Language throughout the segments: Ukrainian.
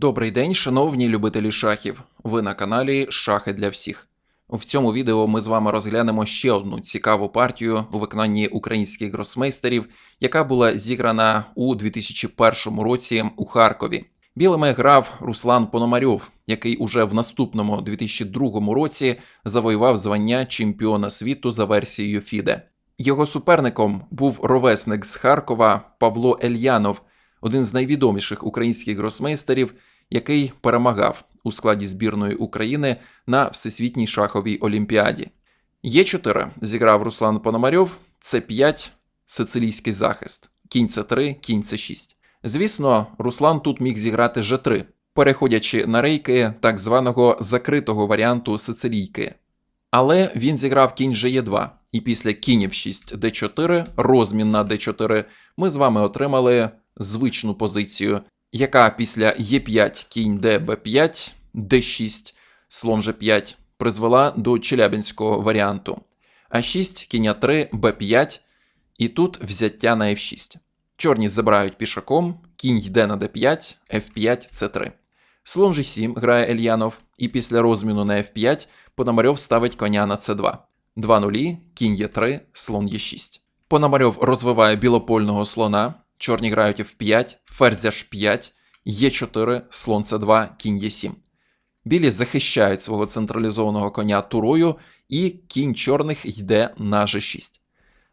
Добрий день, шановні любителі шахів. Ви на каналі Шахи для всіх. В цьому відео ми з вами розглянемо ще одну цікаву партію у виконанні українських гросмейстерів, яка була зіграна у 2001 році у Харкові. Білими грав Руслан Пономарьов, який уже в наступному 2002 році завоював звання чемпіона світу за версією FIDE. Його суперником був ровесник з Харкова Павло Ельянов, один з найвідоміших українських гросмейстерів, який перемагав у складі збірної України на Всесвітній шаховій олімпіаді. Є4 зіграв Руслан Пономарьов, С5 сицилійський захист, кінь С3, кінь С6. Звісно, Руслан тут міг зіграти Ж3, переходячи на рейки так званого закритого варіанту сицилійки. Але він зіграв кінь Ж2, і після кінь F6 D4, розмін на D4, ми з вами отримали звичну позицію, яка після Е5 кінь Д Б5, Д6, слон Ж5 призвела до челябинського варіанту. А6, кінь А3, Б5, і тут взяття на F6. Чорні забирають пішаком, кінь йде на d5, f5, c3. Слон g7 грає Ельянов, і після розміну на f5 Пономарьов ставить коня на c2. 2 нулі, кінь Е3, слон Е6. Пономарьов розвиває білопольного слона, чорні грають f5, ферзь h5, Е4, слон c2, кінь Е7. Білі захищають свого централізованого коня турою, і кінь чорних йде на g6.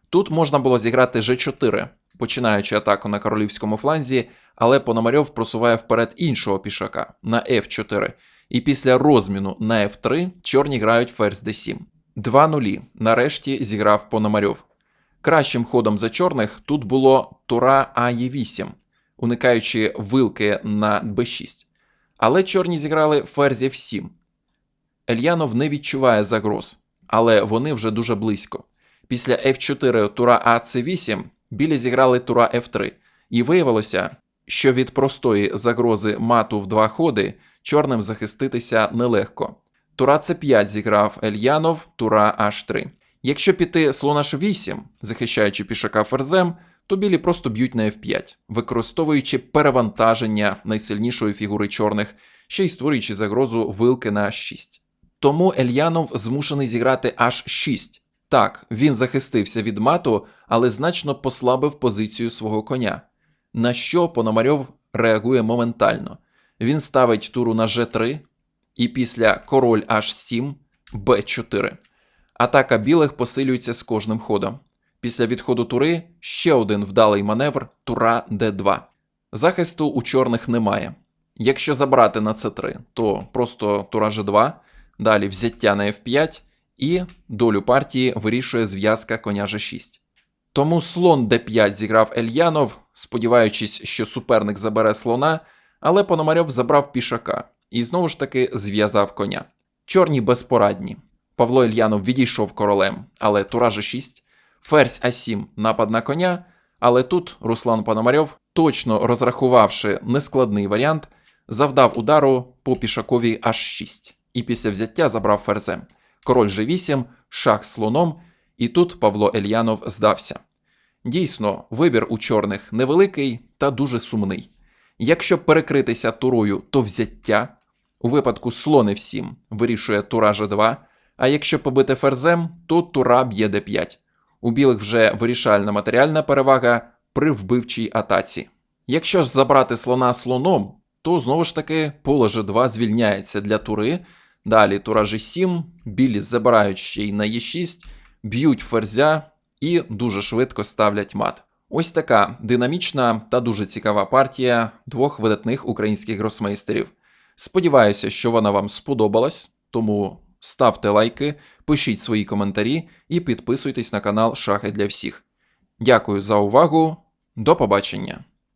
Тут можна було зіграти g4, починаючи атаку на королівському фланзі, але Пономарьов просуває вперед іншого пішака на f4. І після розміну на f3 чорні грають ферзь d7. 2 нулі. Нарешті зіграв Пономарьов. Кращим ходом за чорних тут було тура АЕ8, уникаючи вилки на b6. Але чорні зіграли ферзь f7. Ельянов не відчуває загроз, але вони вже дуже близько. Після f4 тура АЦ8 білі зіграли тура f3, і виявилося, що від простої загрози мату в два ходи чорним захиститися нелегко. Тура c5 зіграв Ельянов, тура h3. Якщо піти слон h8, захищаючи пішака ферзем, то білі просто б'ють на f5, використовуючи перевантаження найсильнішої фігури чорних, ще й створюючи загрозу вилки на h6. Тому Ельянов змушений зіграти h6. Так, він захистився від мату, але значно послабив позицію свого коня. На що Пономарьов реагує моментально. Він ставить туру на G3, і після король H7, B4. Атака білих посилюється з кожним ходом. Після відходу тури ще один вдалий маневр тура D2. Захисту у чорних немає. Якщо забрати на c3, то просто тура G2, далі взяття на F5 і долю партії вирішує зв'язка коня G6. Тому слон d5 зіграв Ельянов, сподіваючись, що суперник забере слона, але Пономарьов забрав пішака і знову ж таки зв'язав коня. Чорні безпорадні. Павло Ельянов відійшов королем, але тура G6, ферзь А7 напад на коня. Але тут Руслан Пономарьов, точно розрахувавши нескладний варіант, завдав удару по пішакові H6 і після взяття забрав ферзем. Король G8, шах слоном, і тут Павло Ельянов здався. Дійсно, вибір у чорних невеликий та дуже сумний. Якщо перекритися турою, то взяття. У випадку слон F7 вирішує тура G2, а якщо побити ферзем, то тура б'є d5. У білих вже вирішальна матеріальна перевага при вбивчій атаці. Якщо ж забрати слона слоном, то знову ж таки поле G2 звільняється для тури. Далі тура G7, білі забирають ще й на Е6, б'ють ферзя і дуже швидко ставлять мат. Ось така динамічна та дуже цікава партія двох видатних українських гросмейстерів. Сподіваюся, що вона вам сподобалась, тому ставте лайки, пишіть свої коментарі і підписуйтесь на канал Шахи для всіх. Дякую за увагу, до побачення!